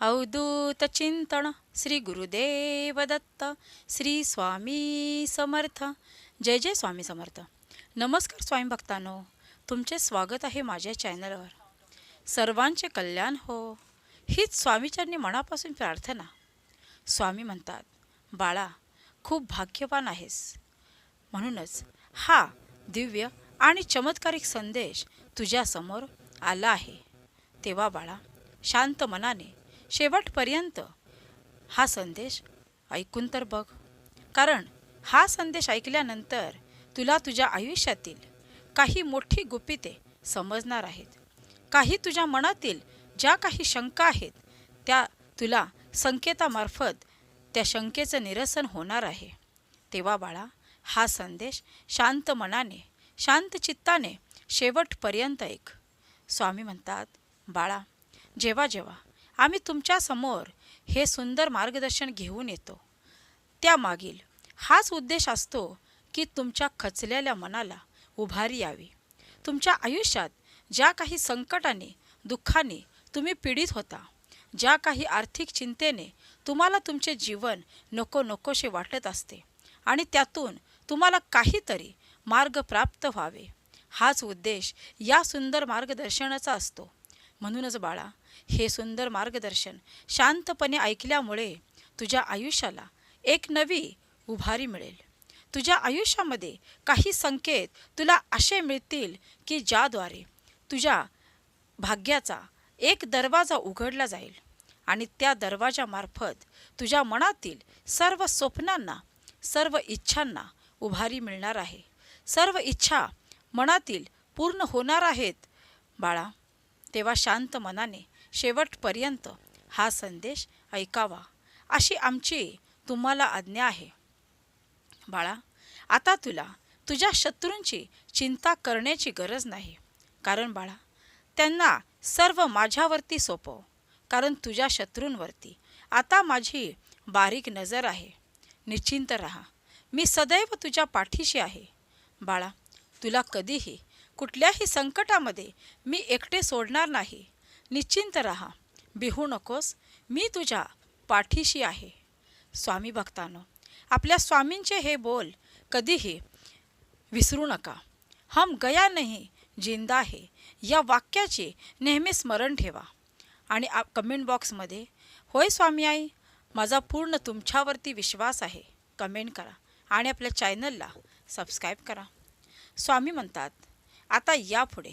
अवधूत चिंतन श्री गुरुदेव दत्त श्री स्वामी समर्थ जय जय स्वामी समर्थ नमस्कार स्वामी भक्तांनो तुमचे स्वागत आहे माझ्या चॅनलवर सर्वांचे कल्याण हो हीच स्वामीचरणी मनापासून प्रार्थना स्वामी म्हणतात बाळा खूप भाग्यवान आहेस म्हणूनच हा दिव्य आणि चमत्कारिक संदेश तुझ्यासमोर आला आहे तेव्हा बाळा शांत मनाने शेवटपर्यंत हा संदेश ऐकून तर बघ. कारण हा संदेश ऐकल्यानंतर तुला तुझ्या आयुष्यातील काही मोठी गुपिते समजणार आहेत. काही तुझ्या मनातील ज्या काही शंका आहेत त्या तुला संकेतामार्फत त्या शंकेचं निरसन होणार आहे. तेव्हा बाळा हा संदेश शांत मनाने शांत चित्ताने शेवटपर्यंत ऐक. स्वामी म्हणतात बाळा जेव्हा जेव्हा आम्ही तुमच्यासमोर हे सुंदर मार्गदर्शन घेऊन येतो. त्यामागील हाच उद्देश असतो की तुमच्या खचलेल्या मनाला उभारी यावी. तुमच्या आयुष्यात ज्या काही संकटाने दुःखाने तुम्ही पीडित होता ज्या काही आर्थिक चिंतेने तुम्हाला तुमचे जीवन नको नकोसे वाटत असते आणि त्यातून तुम्हाला काहीतरी मार्ग प्राप्त व्हावे. हाच उद्देश या सुंदर मार्गदर्शनाचा असतो. म्हणूनच बाळा हे सुंदर मार्गदर्शन शांतपणे ऐकल्यामुळे तुझ्या आयुष्याला एक नवी उभारी मिळेल. तुझ्या आयुष्यामध्ये काही संकेत तुला असे मिळतील की ज्याद्वारे तुझ्या भाग्याचा एक दरवाजा उघडला जाईल आणि त्या दरवाजामार्फत तुझ्या मनातील सर्व स्वप्नांना सर्व इच्छांना उभारी मिळणार आहे. सर्व इच्छा मनातील पूर्ण होणार आहेत बाळा. तेव्हा शांत मनाने शेवटपर्यंत हा संदेश ऐकावा. अशी आमची तुम्हाला आज्ञा आहे. बाळा आता तुला तुझ्या शत्रूंची चिंता करण्याची गरज नाही. कारण बाळा त्यांना सर्व माझ्यावरती सोपव. कारण तुझ्या शत्रूंवरती आता माझी बारीक नजर आहे. निश्चिंत रहा. मी सदैव तुझ्या पाठीशी आहे. बाळा तुला कधीही कुठल्याही संकटामध्ये मी एकटे सोडणार नाही. निश्चिंत रहा. बिहू नकोस. मी तुझ्या पाठीशी आहे. स्वामी भक्तानो आपल्या स्वामींचे हे बोल कधीही विसरू नका. हम गया नाही जिंदा आहे या वाक्याचे नेहमी स्मरण ठेवा. आणि आप कमेंट बॉक्समध्ये होय स्वामी आई माझा पूर्ण तुमच्यावरती विश्वास आहे. कमेंट करा. आणि आपल्या चॅनलला सबस्क्राईब करा. स्वामी म्हणतात आता यापुढे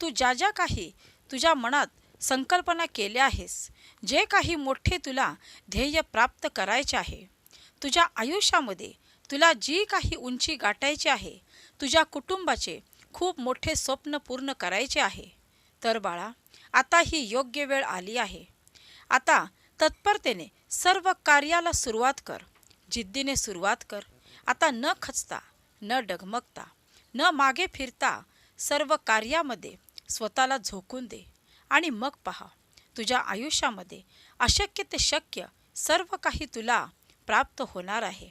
तू ज्या ज्या काही तुझ्या मनात संकल्पना केल्या आहेस जे काही मोठे तुला ध्येय प्राप्त करायचे आहे तुझ्या आयुष्यामध्ये तुला जी काही उंची गाठायची आहे तुझ्या कुटुंबाचे खूप मोठे स्वप्न पूर्ण करायचे आहे. तर बाळा आता ही योग्य वेळ आली आहे. आता तत्परतेने सर्व कार्याला सुरुवात कर जिद्दीने सुरुवात कर. आता न खचता न डगमगता न मागे फिरता सर्व कार्यामध्ये स्वतःला झोकून दे आणि मग पहा तुझ्या आयुष्यामध्ये अशक्य ते शक्य सर्व काही तुला प्राप्त होणार आहे.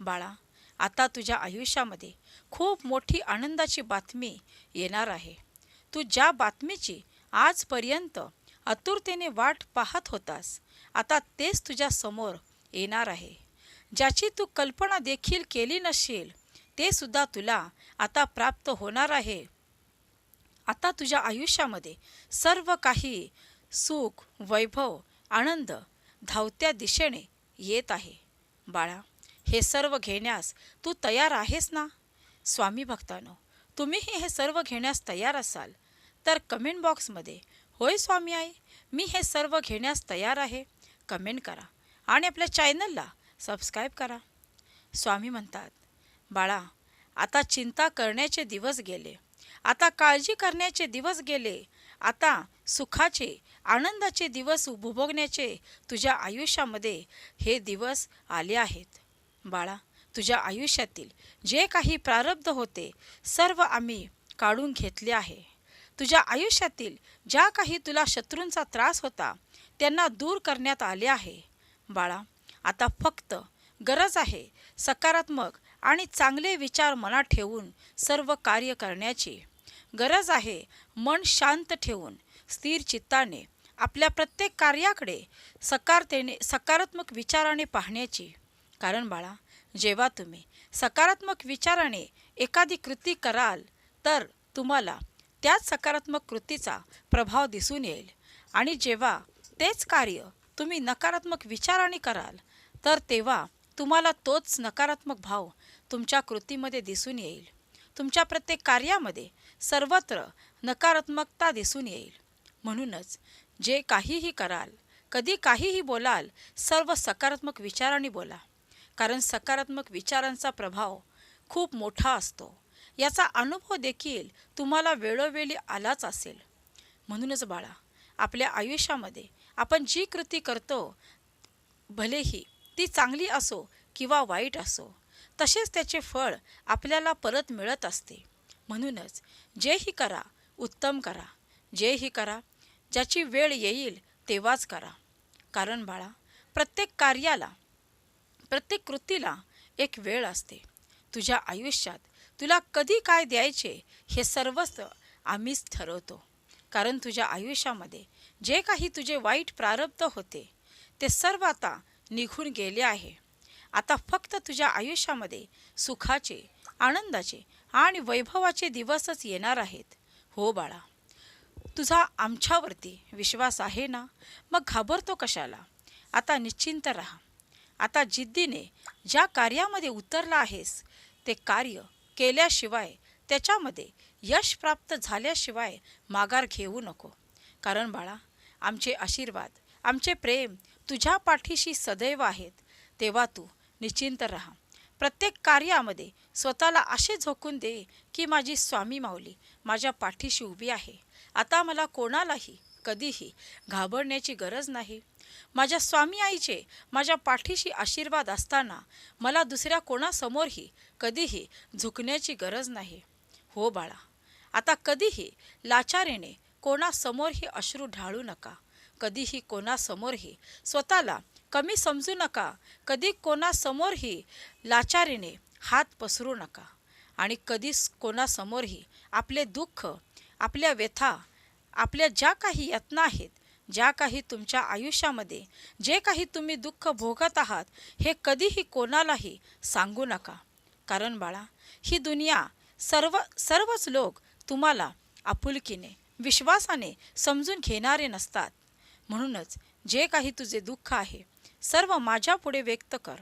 बाळा आता तुझ्या आयुष्यामध्ये खूप मोठी आनंदाची बातमी येणार आहे. तू ज्या बातमीची आजपर्यंत आतुरतेने वाट पाहत होतास आता तेच तुझ्या समोर येणार आहे. ज्याची तू कल्पना देखील केली नसेल ते सुद्धा तुला आता प्राप्त होणार आहे. आता तुझ्या आयुष्यामध्ये सर्व काही सुख वैभव आनंद धावत्या दिशेने येत आहे. बाळा हे सर्व घेण्यास तू तयार आहेस ना? स्वामी भक्तानो तुम्हीही हे सर्व घेण्यास तयार असाल तर कमेंट बॉक्समध्ये होय स्वामी आई मी हे सर्व घेण्यास तयार आहे. कमेंट करा आणि आपल्या चॅनलला सबस्क्राईब करा. स्वामी म्हणतात बाळा आता चिंता करण्याचे दिवस गेले. आता काळजी करण्याचे दिवस गेले. आता सुखाचे आनंदाचे दिवस उपभोगण्याचे तुझ्या आयुष्यामध्ये हे दिवस आले आहेत. बाळा तुझ्या आयुष्यातील जे काही प्रारब्ध होते सर्व आम्ही काढून घेतले आहे. तुझ्या आयुष्यातील ज्या काही तुला शत्रूंचा त्रास होता त्यांना दूर करण्यात आले आहे. बाळा आता फक्त गरज आहे सकारात्मक आणि चांगले विचार मनात ठेवून सर्व कार्य करण्याची गरज आहे. मन शांत ठेवून स्थिर चित्ताने आपल्या प्रत्येक कार्याकडे सकारतेने सकारात्मक विचाराने पाहण्याची. कारण बाळा जेव्हा तुम्ही सकारात्मक विचाराने एखादी कृती कराल तर तुम्हाला त्याच सकारात्मक कृतीचा प्रभाव दिसून येईल. आणि जेव्हा तेच कार्य तुम्ही नकारात्मक विचाराने कराल तर तेव्हा तुम्हाला तोच नकारात्मक भाव तुमच्या कृतीमध्ये दिसून येईल. तुमच्या प्रत्येक कार्यामध्ये सर्वत्र नकारात्मकता दिसून येईल. म्हणूनच जे काहीही कराल कधी काहीही बोलाल सर्व सकारात्मक विचाराने बोला. कारण सकारात्मक विचारांचा प्रभाव खूप मोठा असतो. याचा अनुभव देखील तुम्हाला वेळोवेळी आलाच असेल. म्हणूनच बाळा आपल्या आयुष्यामध्ये आपण जी कृती करतो भलेही ती चांगली असो किंवा वाईट असो तसेच त्याचे फळ आपल्याला परत मिळत असते. म्हणूनच जेही करा उत्तम करा. जेही करा ज्याची वेळ येईल तेव्हाच करा. कारण बाळा प्रत्येक कार्याला प्रत्येक कृतीला एक वेळ असते. तुझ्या आयुष्यात तुला कधी काय द्यायचे हे सर्वच आम्हीच ठरवतो. कारण तुझ्या आयुष्यामध्ये जे काही तुझे वाईट प्रारब्ध होते ते सर्व आता निघून गेले आहे. आता फक्त तुझ्या आयुष्यामध्ये सुखाचे आनंदाचे आणि वैभवाचे दिवसच येणार आहेत. हो बाळा तुझा आमच्यावरती विश्वास आहे ना? मग घाबरतो कशाला? आता निश्चिंत राहा. आता जिद्दीने ज्या कार्यामध्ये उतरला आहेस ते कार्य केल्याशिवाय त्याच्यामध्ये यश प्राप्त झाल्याशिवाय माघार घेऊ नको. कारण बाळा आमचे आशीर्वाद आमचे प्रेम तुझ्या पाठीशी सदैव आहेत. तेव्हा तू निश्चिंत राहा. प्रत्येक कार्यामध्ये स्वतःला असे झोकून दे की माझी स्वामी माऊली माझ्या पाठीशी उभी आहे. आता मला कोणालाही कधीही घाबरण्याची गरज नाही. माझ्या स्वामी आईचे माझ्या पाठीशी आशीर्वाद असताना मला दुसऱ्या कोणासमोरही कधीही झुकण्याची गरज नाही. हो बाळा आता कधीही लाचारीने कोणासमोरही अश्रू ढाळू नका. कधीही कोणासमोरही स्वतःला कमी समजू नका. कधी कोणासमोरही लाचारीने हात पसरू नका. आणि कधीच कोणासमोरही आपले दुःख आपल्या व्यथा आपल्या ज्या काही यातना आहेत ज्या काही तुमच्या आयुष्यामध्ये जे काही तुम्ही दुःख भोगत आहात हे कधीही कोणालाही सांगू नका. कारण बाळा ही दुनिया सर्व सर्वच लोक तुम्हाला आपुलकीने विश्वासाने समजून घेणारे नसतात. म्हणूनच जे काही तुझे दुःख आहे सर्व माझ्यापुढे व्यक्त कर.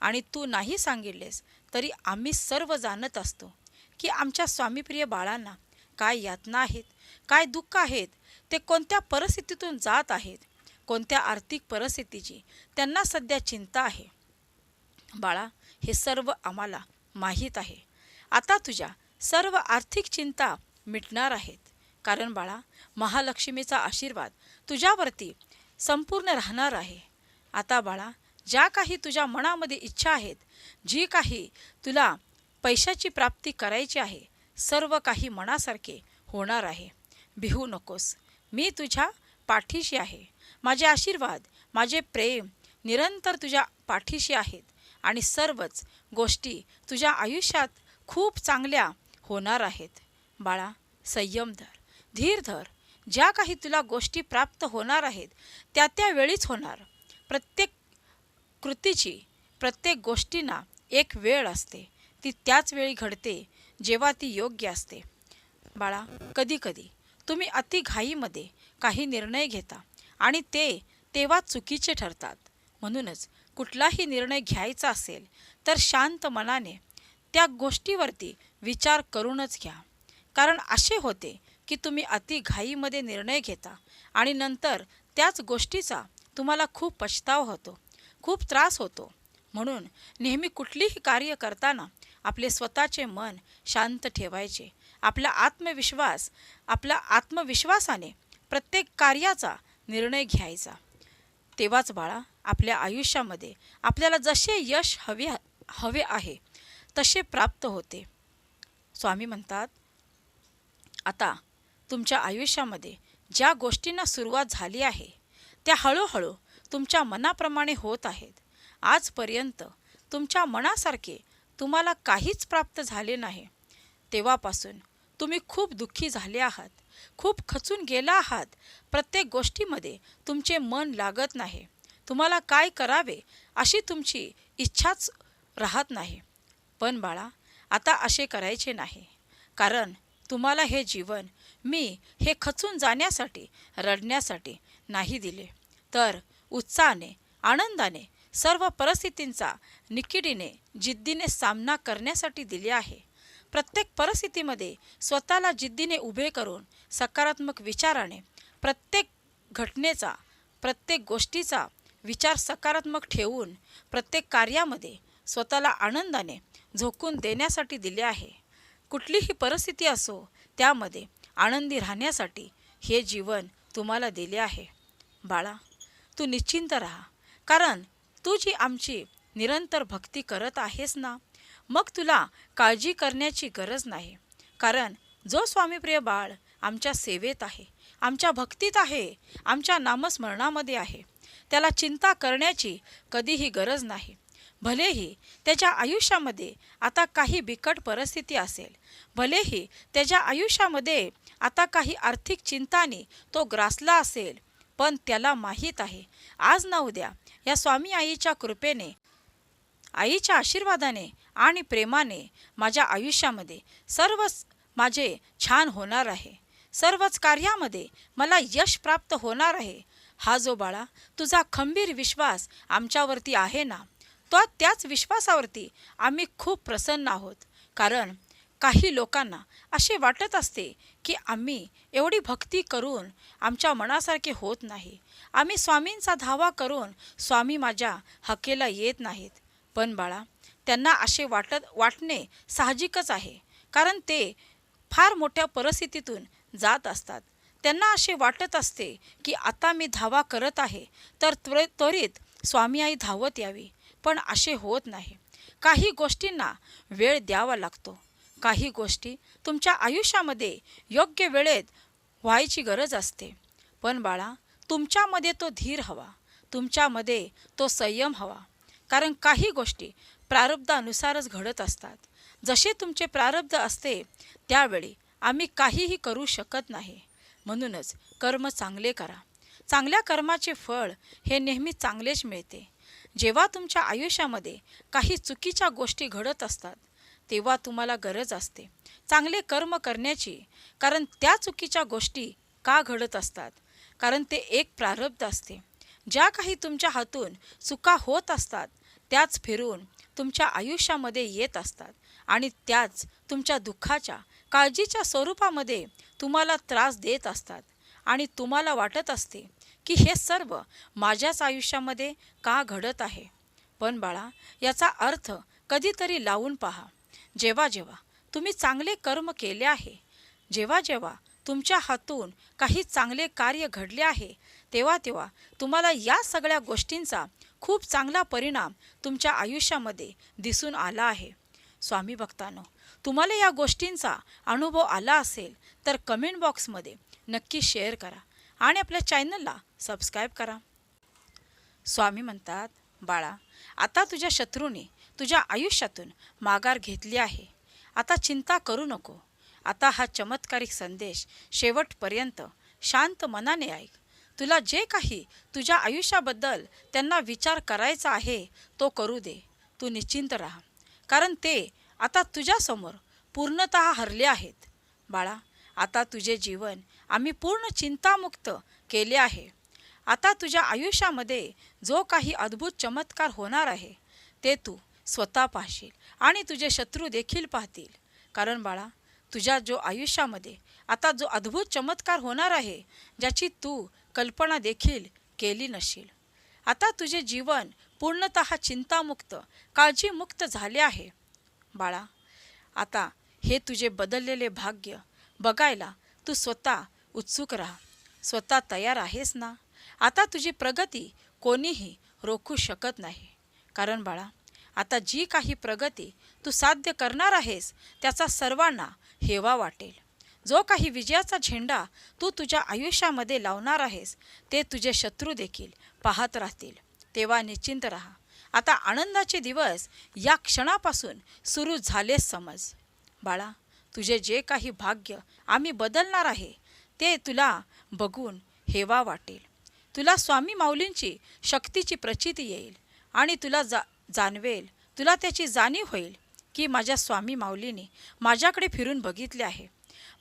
आणि तू नाही सांगितलेस तरी आम्ही सर्व जाणत असतो की आमच्या स्वामीप्रिय बाळांना काय यातना आहेत काय दुःख आहेत ते कोणत्या परिस्थितीतून जात आहेत कोणत्या आर्थिक परिस्थितीची त्यांना सध्या चिंता आहे. बाळा हे सर्व आम्हाला माहीत आहे. आता तुझ्या सर्व आर्थिक चिंता मिटणार आहेत. कारण बाळा महालक्ष्मीचा आशीर्वाद तुझ्यावरती संपूर्ण राहणार आहे. आता बाळा ज्या काही तुझ्या मनामध्ये इच्छा आहेत जी काही तुला पैशाची प्राप्ती करायची आहे सर्व काही मनासारखे होणार आहे. भिवू नकोस. मी तुझ्या पाठीशी आहे. माझे आशीर्वाद माझे प्रेम निरंतर तुझ्या पाठीशी आहेत आणि सर्वच गोष्टी तुझ्या आयुष्यात खूप चांगल्या होणार आहेत. बाळा संयम धर. धीर धर. ज्या काही तुला गोष्टी प्राप्त होणार आहेत त्या त्यावेळीच होणार. प्रत्येक कृतीची प्रत्येक गोष्टींना एक वेळ असते. ती त्याच वेळी घडते जेव्हा ती योग्य असते. बाळा कधीकधी तुम्ही अति घाईमध्ये काही निर्णय घेता आणि ते तेव्हा चुकीचे ठरतात. म्हणूनच कुठलाही निर्णय घ्यायचा असेल तर शांत मनाने त्या गोष्टीवरती विचार करूनच घ्या. कारण असे होते की तुम्ही अति घाईमध्ये निर्णय घेता आणि नंतर त्याच गोष्टीचा तुम्हाला खूप पछतावा होतो खूप त्रास होतो. म्हणून नेहमी कुठलीही कार्य करताना आपले स्वतःचे मन शांत ठेवायचे. आपला आत्मविश्वास आपला आत्मविश्वासाने प्रत्येक कार्याचा निर्णय घ्यायचा. तेव्हाच बाळा आपल्या आयुष्यामध्ये आपल्याला जसे यश हवे हवे आहे तसे प्राप्त होते. स्वामी म्हणतात आता तुमच्या आयुष्यामध्ये ज्या गोष्टींना सुरुवात झाली आहे त्या हळूहळू तुमच्या मनाप्रमाणे होत आहेत. आजपर्यंत तुमच्या मनासारखे तुम्हाला काहीच प्राप्त झाले नाही. तेव्हापासून तुम्ही खूप दुःखी झाले आहात. खूप खचून गेला आहात. प्रत्येक गोष्टीमध्ये तुमचे मन लागत नाही. तुम्हाला काय करावे अशी तुमची इच्छाच राहत नाही. पण बाळा आता असे करायचे नाही. कारण तुम्हाला हे जीवन मी हे खचून जाण्यासाठी रडण्यासाठी नाही दिले. तर उत्साहाने आनंदाने सर्व परिस्थितींचा निकिडीने जिद्दीने सामना करण्यासाठी दिले आहे. प्रत्येक परिस्थितीमध्ये स्वतःला जिद्दीने उभे करून सकारात्मक विचाराने प्रत्येक घटनेचा प्रत्येक गोष्टीचा विचार सकारात्मक ठेवून प्रत्येक कार्यामध्ये स्वतःला आनंदाने झोकून देण्यासाठी दिले आहे. कुठलीही परिस्थिती असो त्यामध्ये आनंदी राहण्यासाठी हे जीवन तुम्हाला दिले आहे. बाळा तू निश्चिंत राहा. कारण तू जी आमची निरंतर भक्ती करत आहेस ना मग तुला काळजी करण्याची गरज नाही. कारण जो स्वामीप्रिय बाळ आमच्या सेवेत आहे आमच्या भक्तीत आहे आमच्या नामस्मरणामध्ये आहे त्याला चिंता करण्याची कधीही गरज नाही. भलेही त्याच्या आयुष्यामध्ये आता काही बिकट परिस्थिती असेल भलेही त्याच्या आयुष्यामध्ये आता काही आर्थिक चिंताने तो ग्रासला असेल पण त्याला माहीत आहे. आज ना उद्या या स्वामी आईच्या कृपेने आईच्या आशीर्वादाने आणि प्रेमाने माझ्या आयुष्यामध्ये सर्वच माझे छान होणार आहे. सर्वच कार्यामध्ये मला यश प्राप्त होणार आहे. हा जो बाळा तुझा खंबीर विश्वास आमच्यावरती आहे ना तो त्याच विश्वासावरती आम्ही खूप प्रसन्न आहोत. कारण काही लोकांना असे वाटत असते की आम्ही एवढी भक्ती करून आमच्या मनासारखे होत नाही. आम्ही स्वामींचा धावा करून स्वामी माझ्या हकेला येत नाहीत. पण बाळा त्यांना असे वाटत वाटणे साहजिकच आहे. कारण ते फार मोठ्या परिस्थितीतून जात असतात. त्यांना असे वाटत असते की आता मी धावा करत आहे तर त्वर त्वरित स्वामी आई धावत यावी. पण असे होत नाही. काही गोष्टींना वेळ द्यावा लागतो. काही गोष्टी तुमच्या आयुष्यामध्ये योग्य वेळेत व्हायची गरज असते. पण बाळा तुमच्यामध्ये तो धीर हवा. तुमच्यामध्ये तो संयम हवा. कारण काही गोष्टी प्रारब्धानुसारच घडत असतात. जसे तुमचे प्रारब्ध असते त्यावेळी आम्ही काहीही करू शकत नाही. म्हणूनच कर्म चांगले करा. चांगल्या कर्माचे फळ हे नेहमी चांगलेच मिळते. जेव्हा तुमच्या आयुष्यामध्ये काही चुकीच्या गोष्टी घडत असतात तेव्हा तुम्हाला गरज असते. चांगले कर्म करण्याची कारण त्या चुकीच्या गोष्टी का घडत असतात? कारण ते एक प्रारब्ध असते. ज्या काही तुमच्या हातून चुका होत असतात त्याच फिरून तुमच्या आयुष्यामध्ये येत असतात आणि त्याच तुमच्या दुःखाच्या काळजीच्या स्वरूपामध्ये तुम्हाला त्रास देत असतात. आणि तुम्हाला वाटत असते की हे सर्व माझ्याच आयुष्यामध्ये का घडत आहे? पण बाळा याचा अर्थ कधीतरी लावून पहा. जेव्हा जेव्हा तुम्ही चांगले कर्म केले आहे जेव्हा जेव्हा तुमच्या हातून काही चांगले कार्य घडले आहे तेव्हा तेव्हा तुम्हाला या सगळ्या गोष्टींचा खूप चांगला परिणाम तुमच्या आयुष्यामध्ये दिसून आला आहे. स्वामी भक्तांनो तुम्हाला या गोष्टींचा अनुभव आला असेल तर कमेंट बॉक्समध्ये नक्की शेअर करा आणि आपल्या चॅनलला सबस्क्राईब करा. स्वामी म्हणतात बाळा आता तुझ्या शत्रूने तुझ्या आयुष्यातून माघार घेतली आहे. आता चिंता करू नको. आता हा चमत्कारिक संदेश शेवटपर्यंत शांत मनाने ऐक. तुला जे काही तुझ्या आयुष्याबद्दल त्यांना विचार करायचा आहे तो करू दे. तू निश्चिंत राहा. कारण ते आता तुझ्यासमोर पूर्णत हरले आहेत. बाळा आता तुझे जीवन आम्ही पूर्ण चिंतामुक्त केले आहे. आता तुझ्या आयुष्यामध्ये जो काही अद्भुत चमत्कार होणार आहे ते तू स्वतः पाहशील आणि तुझे शत्रू देखील पाहतील. कारण बाळा तुझ्या जो आयुष्यामध्ये आता जो अद्भुत चमत्कार होणार आहे ज्याची तू कल्पना देखील केली नशील. आता तुझे जीवन पूर्णत चिंतामुक्त काळजीमुक्त झाले आहे. बाळा आता हे तुझे बदललेले भाग्य बघायला तू स्वतः उत्सुक राहा. स्वतः तयार आहेस ना? आता तुझी प्रगती कोणीही रोखू शकत नाही. कारण बाळा आता जी काही प्रगती तू साध्य करणार आहेस त्याचा सर्वांना हेवा वाटेल. जो काही विजयाचा झेंडा तू तुझ्या आयुष्यामध्ये लावणार आहेस ते तुझे शत्रू देखील पाहत राहतील. तेव्हा निश्चिंत राहा. आता आनंदाचे दिवस या क्षणापासून सुरू झालेच समज. बाळा तुझे जे काही भाग्य आम्ही बदलणार आहे ते तुला बघून हेवा वाटेल. तुला स्वामी माऊलींची शक्तीची प्रचिती येईल आणि तुला जा जाणवेल. तुला त्याची जाणीव होईल की माझ्या स्वामी माऊलीने माझ्याकडे फिरून बघितले आहे.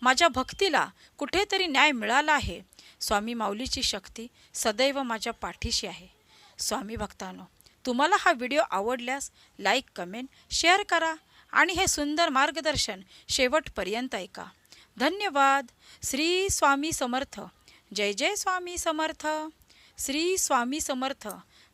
माझ्या भक्तीला कुठेतरी न्याय मिळाला आहे. स्वामी माऊलीची शक्ती सदैव माझ्या पाठीशी आहे. स्वामी भक्तांनो तुम्हाला हा व्हिडिओ आवडल्यास लाईक कमेंट शेअर करा आणि हे सुंदर मार्गदर्शन शेवटपर्यंत ऐका. धन्यवाद. श्री स्वामी समर्थ. जय जय स्वामी समर्थ. श्री स्वामी समर्थ.